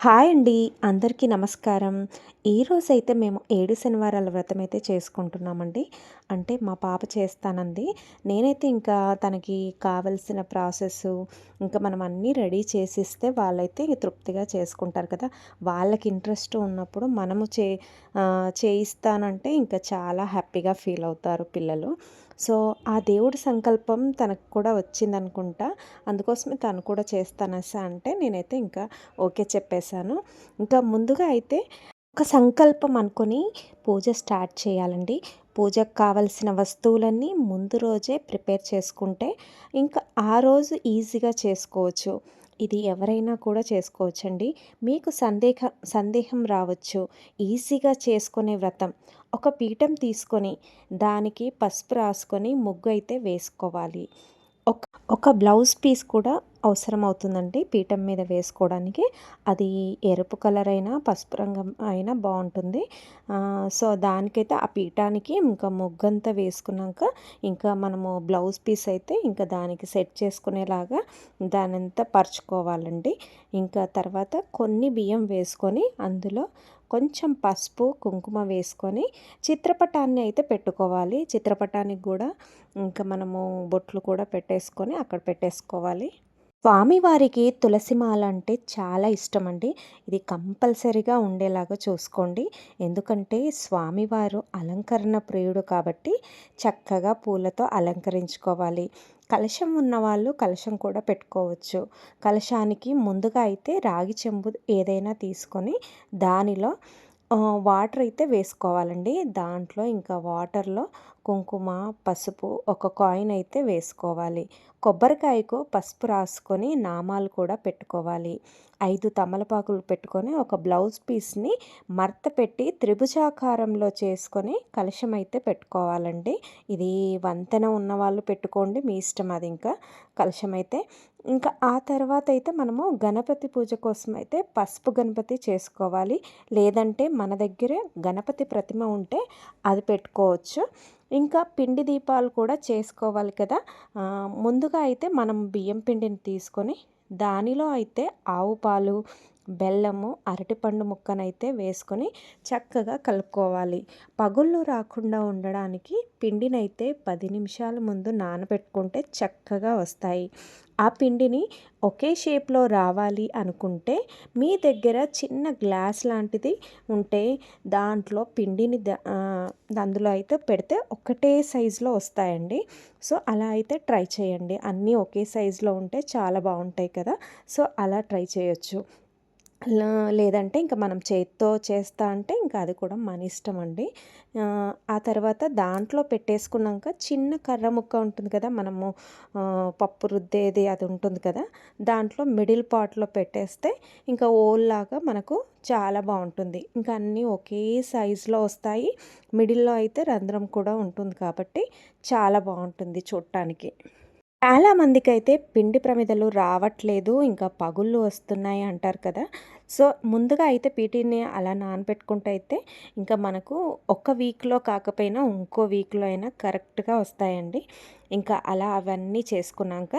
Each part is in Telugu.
హాయ్ అండి. అందరికీ నమస్కారం. ఈరోజైతే మేము ఏడు శనివారాల వ్రతం అయితే చేసుకుంటున్నామండి. అంటే మా పాప చేస్తానంది. నేనైతే ఇంకా తనకి కావలసిన ప్రాసెస్ ఇంకా మనం అన్నీ రెడీ చేసిస్తే వాళ్ళైతే తృప్తిగా చేసుకుంటారు కదా. వాళ్ళకి ఇంట్రెస్ట్ ఉన్నప్పుడు మనము చే చేయిస్తానంటే ఇంకా చాలా హ్యాపీగా ఫీల్ అవుతారు పిల్లలు. సో ఆ దేవుడి సంకల్పం తనకు కూడా వచ్చిందనుకుంటా. అందుకోసమే తను కూడా చేస్తానస అంటే నేనైతే ఇంకా ఓకే చెప్పేశాను. ఇంకా ముందుగా అయితే ఒక సంకల్పం అనుకొని పూజ స్టార్ట్ చేయాలండి. పూజకు కావలసిన వస్తువులన్నీ ముందు రోజే ప్రిపేర్ చేసుకుంటే ఇంకా ఆ రోజు ఈజీగా చేసుకోవచ్చు. ఇది ఎవరైనా కూడా చేసుకోవచ్చండి. మీకు సందేహ సందేహం రావచ్చు. ఈజీగా చేసుకునే వ్రతం. ఒక పీఠం తీసుకొని దానికి పసుపు రాసుకొని ముగ్గు అయితే వేసుకోవాలి. ఒక ఒక బ్లౌజ్ పీస్ కూడా అవసరం అవుతుందండి పీఠం మీద వేసుకోవడానికి. అది ఎరుపు కలర్ అయినా పసుపు రంగం అయినా బాగుంటుంది. సో దానికైతే ఆ పీఠానికి ఇంకా ముగ్గంతా వేసుకున్నాక ఇంకా మనము బ్లౌజ్ పీస్ అయితే ఇంకా దానికి సెట్ చేసుకునేలాగా దానంతా పరుచుకోవాలండి. ఇంకా తర్వాత కొన్ని బియ్యం వేసుకొని అందులో కొంచెం పసుపు కుంకుమ వేసుకొని చిత్రపటాన్ని అయితే పెట్టుకోవాలి. చిత్రపటానికి కూడా ఇంకా మనము బొట్లు కూడా పెట్టేసుకొని అక్కడ పెట్టేసుకోవాలి. స్వామివారికి తులసిమాల అంటే చాలా ఇష్టం అండి ఇది కంపల్సరిగా ఉండేలాగా చూసుకోండి. ఎందుకంటే స్వామివారు అలంకరణ ప్రియుడు కాబట్టి చక్కగా పూలతో అలంకరించుకోవాలి. కలశం ఉన్నవాళ్ళు కలశం కూడా పెట్టుకోవచ్చు. కలశానికి ముందుగా అయితే రాగి చెంబు ఏదైనా తీసుకొని దానిలో వాటర్ అయితే వేసుకోవాలండి. దాంట్లో ఇంకా వాటర్లో కుంకుమ పసుపు ఒక కాయిన్ అయితే వేసుకోవాలి. కొబ్బరికాయకు పసుపు రాసుకొని నామాలు కూడా పెట్టుకోవాలి. ఐదు తమలపాకులు పెట్టుకొని ఒక బ్లౌజ్ పీస్ని మర్త పెట్టి త్రిభుజాకారంలో చేసుకొని కలశం అయితే పెట్టుకోవాలండి. ఇది వంతెన ఉన్న వాళ్ళు పెట్టుకోండి మీ ఇష్టం అది ఇంకా కలశం అయితే. ఇంకా ఆ తర్వాత అయితే మనము గణపతి పూజ కోసం అయితే పసుపు గణపతి చేసుకోవాలి. లేదంటే మన దగ్గరే గణపతి ప్రతిమ ఉంటే అది పెట్టుకోవచ్చు. ఇంకా పిండి దీపాలు కూడా చేసుకోవాలి కదా. ముందుగా అయితే మనం బియ్యం పిండిని తీసుకొని దానిలో అయితే ఆవు పాలు బెల్లము అరటిపండు ముక్కనైతే వేసుకొని చక్కగా కలుపుకోవాలి. పగుళ్ళు రాకుండా ఉండడానికి పిండినైతే పది నిమిషాల ముందు నానబెట్టుకుంటే చక్కగా వస్తాయి. ఆ పిండిని ఒకే షేప్లో రావాలి అనుకుంటే మీ దగ్గర చిన్న గ్లాస్ లాంటిది ఉంటే దాంట్లో పిండిని అందులో అయితే పెడితే ఒకటే సైజులో వస్తాయండి. సో అలా అయితే ట్రై చేయండి. అన్నీ ఒకే సైజులో ఉంటే చాలా బాగుంటాయి కదా. సో అలా ట్రై చేయొచ్చు. లేదంటే ఇంకా మనం చేత్తో చేస్తా అంటే ఇంకా అది కూడా మన ఇష్టం అండి ఆ తర్వాత దాంట్లో పెట్టేసుకున్నాక చిన్న కర్ర ముక్క ఉంటుంది కదా మనము పప్పు రుద్దేది అది ఉంటుంది కదా దాంట్లో మిడిల్ పాట్లో పెట్టేస్తే ఇంకా ఓల్లాగా మనకు చాలా బాగుంటుంది. ఇంకా అన్నీ ఒకే సైజులో వస్తాయి. మిడిల్లో అయితే రంధ్రం కూడా ఉంటుంది కాబట్టి చాలా బాగుంటుంది చూడటానికి. చాలామందికి అయితే పిండి ప్రమిదలు రావట్లేదు ఇంకా పగుళ్ళు వస్తున్నాయి అంటారు కదా. సో ముందుగా అయితే పీటీని అలా నానబెట్టుకుంటే అయితే ఇంకా మనకు ఒక వీక్లో కాకపోయినా ఇంకో వీక్లో అయినా కరెక్ట్గా వస్తాయండి. ఇంకా అలా అవన్నీ చేసుకున్నాక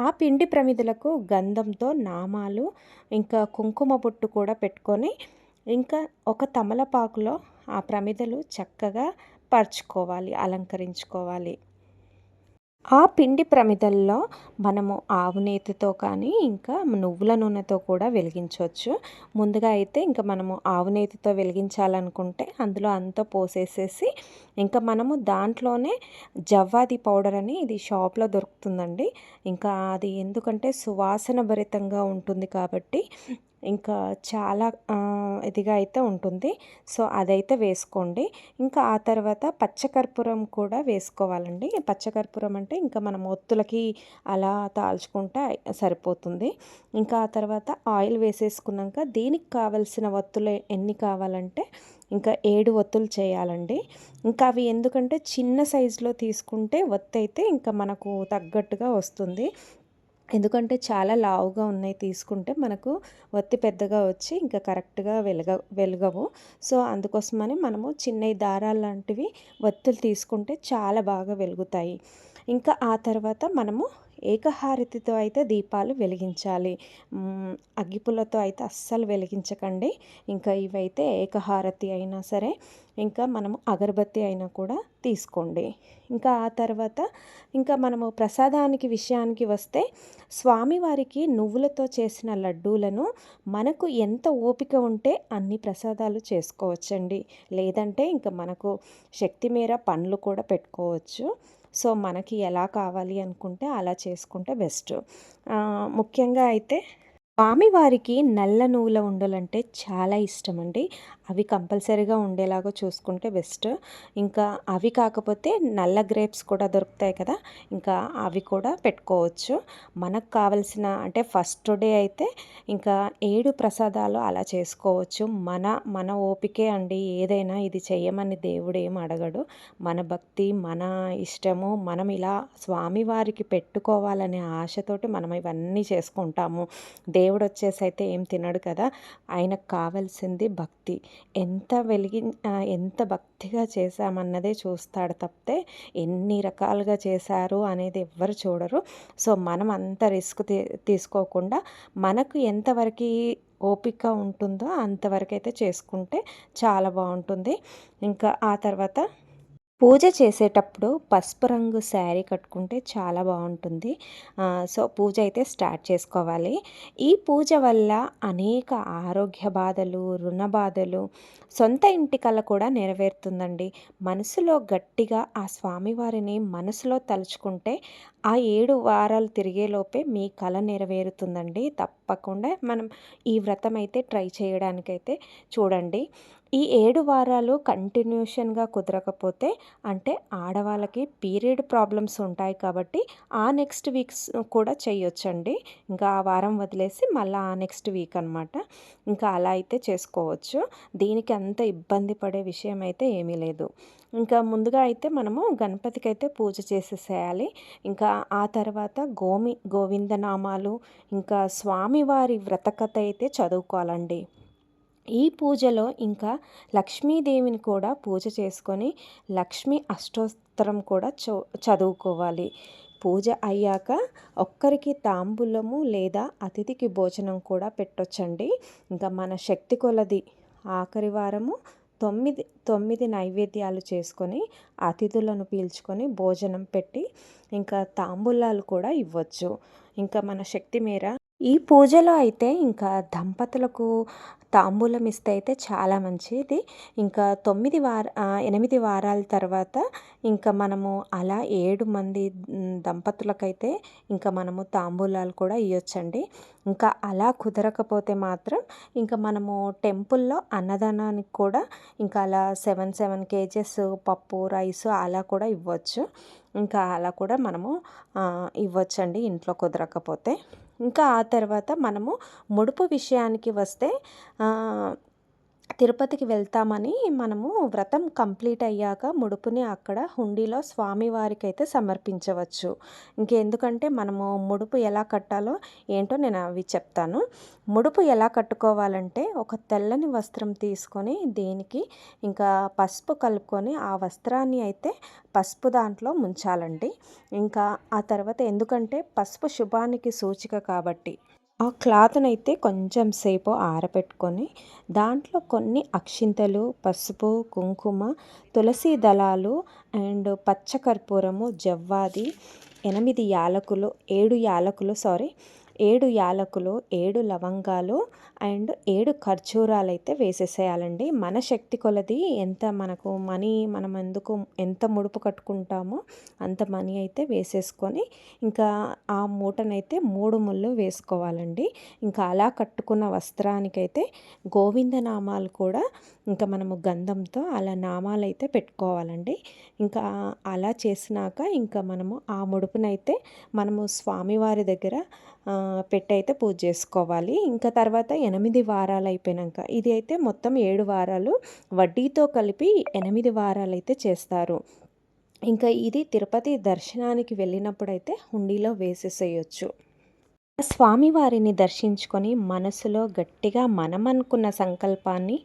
ఆ పిండి ప్రమిదలకు గంధంతో నామాలు ఇంకా కుంకుమ బొట్టు కూడా పెట్టుకొని ఇంకా ఒక తమలపాకులో ఆ ప్రమిదలు చక్కగా పరుచుకోవాలి అలంకరించుకోవాలి. ఆ పిండి ప్రమిదల్లో మనము ఆవు నేతితో కానీ ఇంకా నువ్వుల నూనెతో కూడా వెలిగించవచ్చు. ముందుగా అయితే ఇంకా మనము ఆవు నేతితో వెలిగించాలనుకుంటే అందులో అంతా పోసేసేసి ఇంకా మనము దాంట్లోనే జవ్వాది పౌడర్ అని ఇది షాప్లో దొరుకుతుందండి. ఇంకా అది ఎందుకంటే సువాసన భరితంగా ఉంటుంది కాబట్టి ఇంకా చాలా ఇదిగా అయితే ఉంటుంది. సో అదైతే వేసుకోండి. ఇంకా ఆ తర్వాత పచ్చకర్పూరం కూడా వేసుకోవాలండి. పచ్చకర్పూరం అంటే ఇంకా మనం ఒత్తులకి అలా తాల్చుకుంటే సరిపోతుంది. ఇంకా ఆ తర్వాత ఆయిల్ వేసేసుకున్నాక దీనికి కావలసిన ఒత్తులు ఎన్ని కావాలంటే ఇంకా ఏడు ఒత్తులు చేయాలండి. ఇంకా అవి ఎందుకంటే చిన్న సైజులో తీసుకుంటే ఒత్తి అయితే ఇంకా మనకు తగ్గట్టుగా వస్తుంది. ఎందుకంటే చాలా లావుగా ఉన్నాయి తీసుకుంటే మనకు ఒత్తి పెద్దగా వచ్చి ఇంకా కరెక్ట్గా వెలగ వెలగవు. సో అందుకోసమని మనము చిన్న దారాలు లాంటివి ఒత్తులు తీసుకుంటే చాలా బాగా వెలుగుతాయి. ఇంకా ఆ తర్వాత మనము ఏకహారతితో అయితే దీపాలు వెలిగించాలి. అగ్గిపుల్లతో అయితే అస్సలు వెలిగించకండి. ఇంకా ఇవైతే ఏకహారతి అయినా సరే ఇంకా మనము అగరబత్తి అయినా కూడా తీసుకోండి. ఇంకా ఆ తర్వాత ఇంకా మనము ప్రసాదానికి విషయానికి వస్తే స్వామివారికి నువ్వులతో చేసిన లడ్డూలను మనకు ఎంత ఓపిక ఉంటే అన్ని ప్రసాదాలు చేసుకోవచ్చండి. లేదంటే ఇంకా మనకు శక్తి మేర పండ్లు కూడా పెట్టుకోవచ్చు. సో మనకి ఎలా కావాలి అనుకుంటే అలా చేసుకుంటే బెస్ట్. ముఖ్యంగా అయితే స్వామివారికి నల్ల నువ్వుల ఉండలంటే చాలా ఇష్టం అండి అవి కంపల్సరీగా ఉండేలాగా చూసుకుంటే బెస్ట్. ఇంకా అవి కాకపోతే నల్ల గ్రేప్స్ కూడా దొరుకుతాయి కదా ఇంకా అవి కూడా పెట్టుకోవచ్చు. మనకు కావలసిన అంటే ఫస్ట్ డే అయితే ఇంకా ఏడు ప్రసాదాలు అలా చేసుకోవచ్చు. మన మన ఓపికే అండి. ఏదైనా ఇది చేయమని దేవుడు ఏం అడగడు. మన భక్తి మన ఇష్టము మనం ఇలా స్వామివారికి పెట్టుకోవాలనే ఆశతోటి మనం ఇవన్నీ చేసుకుంటాము. దేవుడు వచ్చేసి అయితే ఏం తినడు కదా ఆయనకు కావాల్సింది భక్తి. ఎంత వెలిగి ఎంత భక్తిగా చేశామన్నదే చూస్తాడు తప్పితే ఎన్ని రకాలుగా చేశారు అనేది ఎవ్వరు చూడరు. సో మనం అంత రిస్క్ తీ తీసుకోకుండా మనకు ఎంతవరకు ఓపిక ఉంటుందో అంతవరకు అయితే చేసుకుంటే చాలా బాగుంటుంది. ఇంకా ఆ తర్వాత పూజ చేసేటప్పుడు పసుపు రంగు శారీ కట్టుకుంటే చాలా బాగుంటుంది. సో పూజ అయితే స్టార్ట్ చేసుకోవాలి. ఈ పూజ వల్ల అనేక ఆరోగ్య బాధలు రుణ బాధలు సొంత ఇంటి కళ కూడా నెరవేరుతుందండి. మనసులో గట్టిగా ఆ స్వామివారిని మనసులో తలుచుకుంటే ఆ ఏడు వారాలు తిరిగేలోపే మీ కళ నెరవేరుతుందండి. తప్పకుండా మనం ఈ వ్రతం అయితే ట్రై చేయడానికైతే చూడండి. ఈ ఏడు వారాలు కంటిన్యూషన్గా కుదరకపోతే అంటే ఆడవాళ్ళకి పీరియడ్ ప్రాబ్లమ్స్ ఉంటాయి కాబట్టి ఆ నెక్స్ట్ వీక్స్ కూడా చేయొచ్చండి. ఇంకా ఆ వారం వదిలేసి మళ్ళీ ఆ నెక్స్ట్ వీక్ అనమాట ఇంకా అలా అయితే చేసుకోవచ్చు. దీనికి అంత ఇబ్బంది పడే విషయం అయితే ఏమీ లేదు. ఇంకా ముందుగా అయితే మనము గణపతికి అయితే పూజ చేసేసేయాలి. ఇంకా ఆ తర్వాత గోమి గోవిందనామాలు ఇంకా స్వామివారి వ్రతకథ అయితే చదువుకోవాలండి. ఈ పూజలో ఇంకా లక్ష్మీదేవిని కూడా పూజ చేసుకొని లక్ష్మీ అష్టోత్తరం కూడా చదువుకోవాలి. పూజ అయ్యాక ఒక్కరికి తాంబూలము లేదా అతిథికి భోజనం కూడా పెట్టొచ్చండి. ఇంకా మన శక్తి కొలది ఆఖరి వారము తొమ్మిది తొమ్మిది నైవేద్యాలు చేసుకొని అతిథులను పీల్చుకొని భోజనం పెట్టి ఇంకా తాంబూలాలు కూడా ఇవ్వచ్చు. ఇంకా మన శక్తి మేర ఈ పూజలో అయితే ఇంకా దంపతులకు తాంబూలం ఇస్తే అయితే చాలా మంచిది. ఇంకా తొమ్మిది వార ఎనిమిది వారాల తర్వాత ఇంకా మనము అలా ఏడు మంది దంపతులకైతే ఇంకా మనము తాంబూలాలు కూడా ఇవ్వచ్చండి ఇంకా అలా కుదరకపోతే మాత్రం ఇంకా మనము టెంపుల్లో అన్నదానానికి కూడా ఇంకా అలా సెవెన్ సెవెన్ కేజెస్ పప్పు రైస్ అలా కూడా ఇవ్వచ్చు. ఇంకా అలా కూడా మనము ఇవ్వచ్చండి ఇంట్లో కుదరకపోతే. ఇంకా ఆ తర్వాత మనము ముడుపు విషయానికి వస్తే తిరుపతికి వెళ్తామని మనము వ్రతం కంప్లీట్ అయ్యాక ముడుపుని అక్కడ హుండీలో స్వామివారికి అయితే సమర్పించవచ్చు. ఇంకెందుకంటే మనము ముడుపు ఎలా కట్టాలో ఏంటో నేను అవి చెప్తాను. ముడుపు ఎలా కట్టుకోవాలంటే ఒక తెల్లని వస్త్రం తీసుకొని దీనికి ఇంకా పసుపు కలుపుకొని ఆ వస్త్రాన్ని అయితే పసుపు దాంట్లో ముంచాలండి. ఇంకా ఆ తర్వాత ఎందుకంటే పసుపు శుభానికి సూచిక కాబట్టి. ఆ క్లాత్ని అయితే కొంచెం సేపు ఆరబెట్టుకొని దాంట్లో కొన్ని అక్షింతలు పసుపు కుంకుమ తులసి దళాలు అండ్ పచ్చకర్పూరము జవ్వాది ఎనిమిది యాలకులు ఏడు యాలకులు సారీ ఏడు యాలకులు ఏడు లవంగాలు అండ్ ఏడు ఖర్జూరాలు అయితే వేసేసేయాలండి. మన శక్తి కొలది ఎంత మనకు మనీ మనం ఎందుకు ఎంత ముడుపు కట్టుకుంటామో అంత మనీ అయితే వేసేసుకొని ఇంకా ఆ మూటనైతే మూడు ముళ్ళు వేసుకోవాలండి. ఇంకా అలా కట్టుకున్న వస్త్రానికైతే గోవిందనామాలు కూడా ఇంకా మనము గంధంతో అలా నామాలు అయితే పెట్టుకోవాలండి. ఇంకా అలా చేసినాక ఇంకా మనము ఆ ముడుపునైతే మనము స్వామివారి దగ్గర పెట్టయితే పూజ చేసుకోవాలి. ఇంకా తర్వాత ఎనిమిది వారాలు అయిపోయాక ఇది అయితే మొత్తం ఏడు వారాలు వడ్డీతో కలిపి ఎనిమిది వారాలు అయితే చేస్తారు ఇంకా ఇది తిరుపతి దర్శనానికి వెళ్ళినప్పుడైతే హుండీలో వేసేసేయచ్చు స్వామివారిని దర్శించుకొని మనసులో గట్టిగా మనం అనుకున్న సంకల్పాన్ని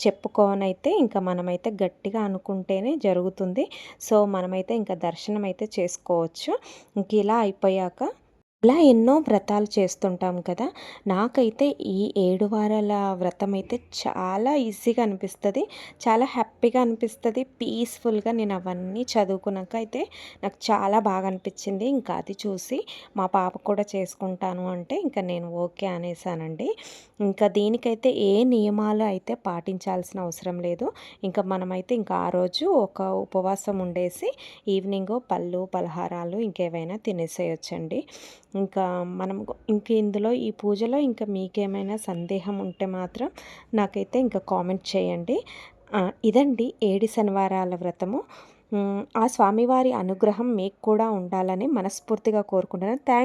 చెప్పుకోనైతే ఇంకా మనమైతే గట్టిగా అనుకుంటేనే జరుగుతుంది. సో, మనమైతే ఇంకా దర్శనం అయితే చేసుకోవచ్చు. ఇంక ఇలా అయిపోయాక ఇలా ఎన్నో వ్రతాలు చేస్తుంటాం కదా! నాకైతే ఈ ఏడు వారాల వ్రతం అయితే చాలా ఈజీగా అనిపిస్తుంది చాలా హ్యాపీగా అనిపిస్తుంది పీస్‌ఫుల్‌గా నేను అవన్నీ చదువుకున్నాక అయితే నాకు చాలా బాగా అనిపించింది. ఇంకా అది చూసి మా పాప కూడా చేసుకుంటాను అంటే ఇంకా నేను ఓకే అనేసానండి. ఇంకా దీనికైతే ఏ నియమాలు అయితే పాటించాల్సిన అవసరం లేదు. ఇంకా మనమైతే ఇంకా ఆ రోజు ఒక ఉపవాసం ఉండేసి ఈవినింగ్ పళ్ళు, పలహారాలు ఇంకేవైనా తినేసేయొచ్చండి. ఇంకా మనం ఇంక ఇందులో ఈ పూజలో ఇంకా మీకేమైనా సందేహం ఉంటే మాత్రం నాకైతే ఇంకా కామెంట్ చేయండి. ఇదండి ఏడు శనివారాల వ్రతము. ఆ స్వామివారి అనుగ్రహం మీకు కూడా ఉండాలని మనస్ఫూర్తిగా కోరుకుంటున్నాను. థ్యాంక్